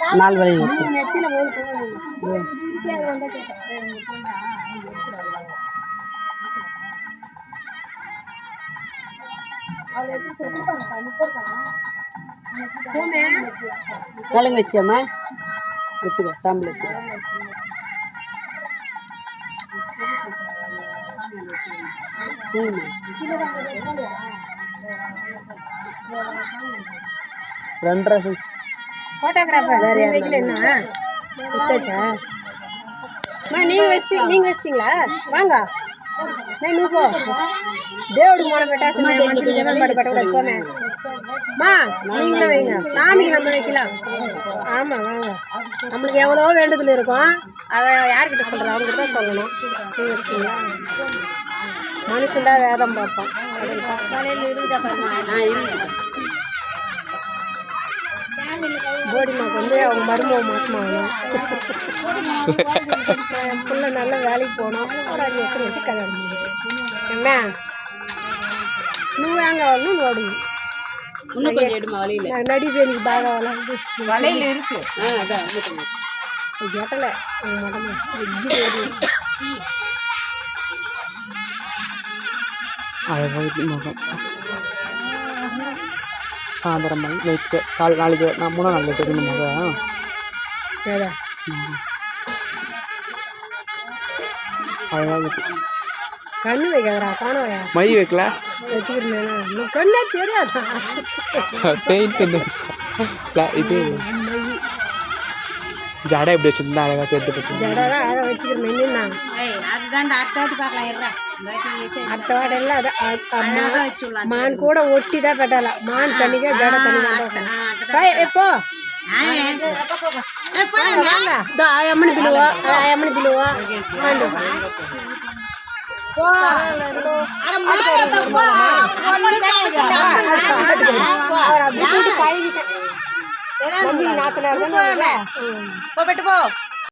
போய் போகலாம் நலுங்கு வச்சியாம்மா? வச்சுக்கோ ம். ரெண்டரை சைஸ். ஃபோட்டோகிராஃபர் வேறு யாரும் என்ன? வச்சாச்சா அம்மா நீங்கள் வச்சு நீங்கள் வச்சிட்டிங்களா? வாங்க. நான் நூப்போ தேவடு மோன பெட்டா சொன்னேன் மஞ்சள் கூட போனேன். மா நீங்களும் வைங்க. சாமிக்கு நம்ம வைக்கலாம். ஆமாம் வாங்க. நம்மளுக்கு எவ்வளோ வேண்டுதல் இருக்கும். அதை யார்கிட்ட சொல்கிறது அவங்ககிட்ட தான் சொல்லணும். நீங்கள் இருக்கீங்களா மனுஷன் தான் வேதம் பார்ப்போம். போடிமாக்கு வந்து அவங்க மருமக மாசமாகணும் என் பிள்ளை நல்லா வேலைக்கு போகணும் ஒரு அஞ்சு வருஷம் வச்சு கல்யாணம் பண்ணணும் என்ன నువ్వు ఏం కావాలి నువ్వు అడుగు இன்னும் கொஞ்சம் எடுமா வழியில నాకు నడిపోయింది బాగా వాళ్ళకి வலையில இருக்கு ஆ அதான் இன்னும் கொஞ்சம் ఎట్టలే మటన్ அழகாக முகம் சாயந்தரம் பண்ணி நைட்டு கால் நாளைக்கு நான் மூணு நாள் நைட்டு ரெண்டு முத கண்ணு வைக்கிறா காண மை வைக்கல? வச்சுக்கிறேன் கண்ணே தெரியாதா? பெயிண்ட் இது. ஜடை எப்படி வச்சிருந்தா அழகாக தெரிஞ்சு பற்றி జడరా అలా வச்சுக்கிறேன் నిన్న அதுதான் அட்டாட்டு பார்க்கலாம் இருறா అట్టవాడెల్లా అదే మాన్ కూడా ఒట్టిదా పెట్టాల మాన్ తనిగా జడ తనిగా ఎప్పో ఆయమ్మని పిలువ ఆయమ్మని పిలువ అండు நாத்தனார் போட்டு போ.